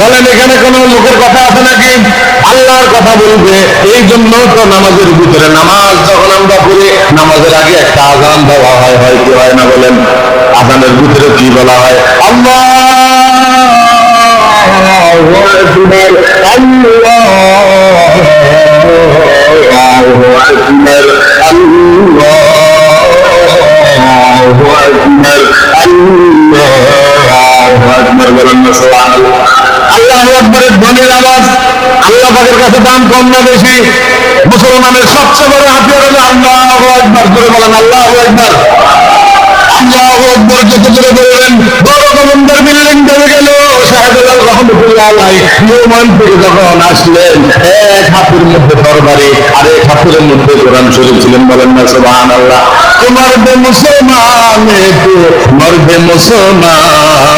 বলেন, এখানে কোন লোকের কথা আছে নাকি? আল্লাহর কথা বলবে। এই জন্য তো নামাজের ভিতরে নামাজ যখন আমরা পড়ি, নামাজের আগে একটা আজান দেওয়া হয় হয় কি হয় না বলেন? আজানের ভিতরে কি বলা হয়? আল্লাহ আল্লাহ আল্লাহ আকবরের ধ্বনির আওয়াজ, আল্লাহ পাকের কাছে দাম কম না বেশি। মুসলমানের সবচেয়ে বড় হাতিয়ার হলো আল্লাহ একবার করে বলেন, আল্লাহ একবার মধ্যে দরবারে মুসলমান।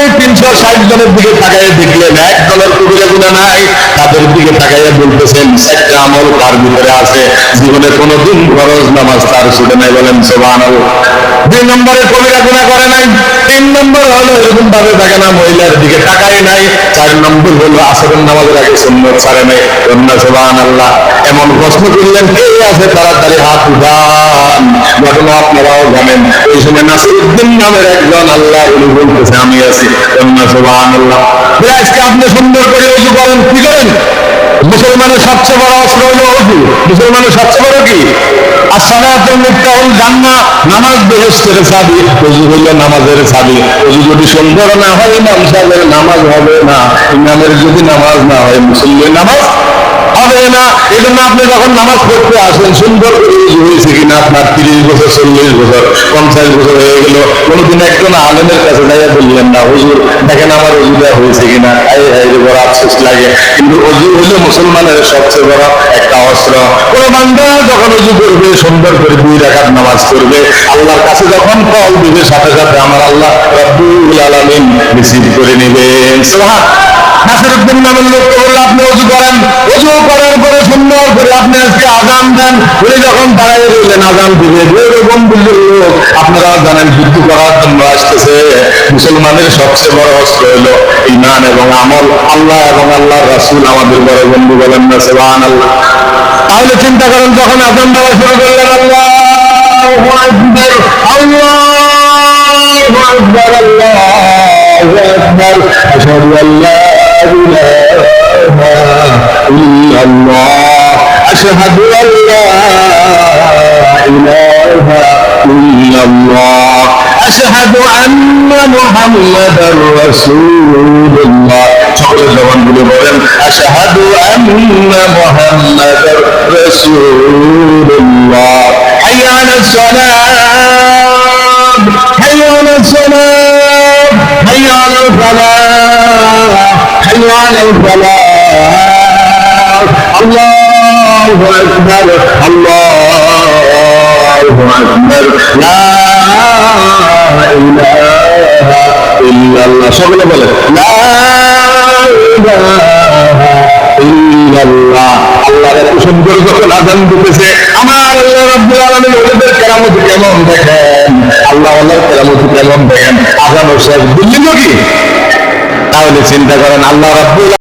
আল্লাহর তিনশো ষাট জনের দিকে তাকাইয়া দেখলেন এক দলের কবিরা গুণা নাই, তাদের দিকে তাকাইয়া বলতেছেন একটা আমল তার ভিতরে আছে? জীবনে কোনোদিন ফরজ নামাজ তার ছুটে নাই বলেন সোবান দুই নম্বরে কবিরা গুণা করে নাই, তিন নম্বর হলো এরকম ভাবে থাকে না মহিলার দিকে তাকায় নাই। চার নম্বর হলো, আসরের নামাজের আগে সুন্নত ছাড়ে নাই। কন্যা সোবান আল্লাহ এমন প্রশ্ন করলেন, কে আছে তাড়াতাড়ি হাত উঠান? ঘটনা আপনারাও জানেন। ওই সময় নাসিরুদ্দিন নামের একজন আল্লাহ উনি বলতেছে, আমি আছি। কন্যা সোবান আল্লাহ আজকে আপনি সুন্দর করে উজু করেন, কি করেন? মুসলমানের সবচেয়ে বড় অস্ত্র হলো অজু মুসলমানের সবচেয়ে বড় কি? আর সালাতে মুক্তা হল জান্নাহ নামাজ বেহেস্তের চাবি। অজু হইল নামাজের চাবি। অজু যদি সুন্দর না হয়, ইমাম সাহেবের নামাজ হবে না। ইমামের যদি নামাজ না হয়, মুসল্লির নামাজ হবে না এই আপনি যখন নামাজ পড়তে আসেন সুন্দর হয়েছে কিনা, আপনার তিরিশ বছর, চল্লিশ বছর, পঞ্চাশ বছর হয়ে গেল, কোনোদিন একজন আলেমের কাছে যাইয়া বললেন না, হুজুর, দেখেন আমার অজুটা হয়েছে কিনা। এই যে বড় আফসোস লাগে। কিন্তু অজু হইলে মুসলমানের সবচেয়ে বড় একটা অস্ত্র। কোন বান্দা যখন অজু করবে, সুন্দর করে দুই রাখার নামাজ করবে আল্লাহর কাছে যখন কল দিবে, সাথে সাথে আমার আল্লাহ রব্বুল আলামিন রিসিভ করে নেবেন। সুবহান। নাসিরুদ্দিন নামের আপনি করেন। করার পরে সুন্দর করে আপনি আজকে দেন। উনি যখন দাঁড়িয়ে রইলেন দিবে এরকম লোক, আপনারা জানেন যুদ্ধ করার জন্য আসতেছে। মুসলমানের সবচেয়ে বড় অস্ত্র হলো ইমান এবং আমল। আল্লাহ এবং আল্লাহ রাসূল আমাদের বড় বন্ধু বলেন না সুবহান আল্লাহ তাহলে চিন্তা করেন, যখন আজান দেওয়া শুরু করলেন, আল্লাহ আল্লাহু إله إلا الله أشهد أن لا إله إلا الله أشهد أن محمدا رسول الله সকলের জবানগুলো বলেন আশহাদু আন্না মুহাম্মাদার রাসূলুল্লাহ হাইয়া আলাস সালাম হাইয়া আলাস সালাম হাইয়া আলাল ফালাহ হাইয়া আলাল ফালাহ আল্লাহু আকবার আল্লাহু আকবার লা ইলাহা ইল্লাল্লাহ সকলে বলে ইলাহা ইল্লাল্লাহ আল্লাহর এত সুন্দর যখন আমার আল্লাহ রাব্বুল আলামিন ওদের কেরামত কেমন দেখেন? আল্লাহ আল্লাহর কেরামত কেমন দেখেন আজান শেষ বুঝলেন কি তাহলে চিন্তা করেন আল্লাহ রাব্বুল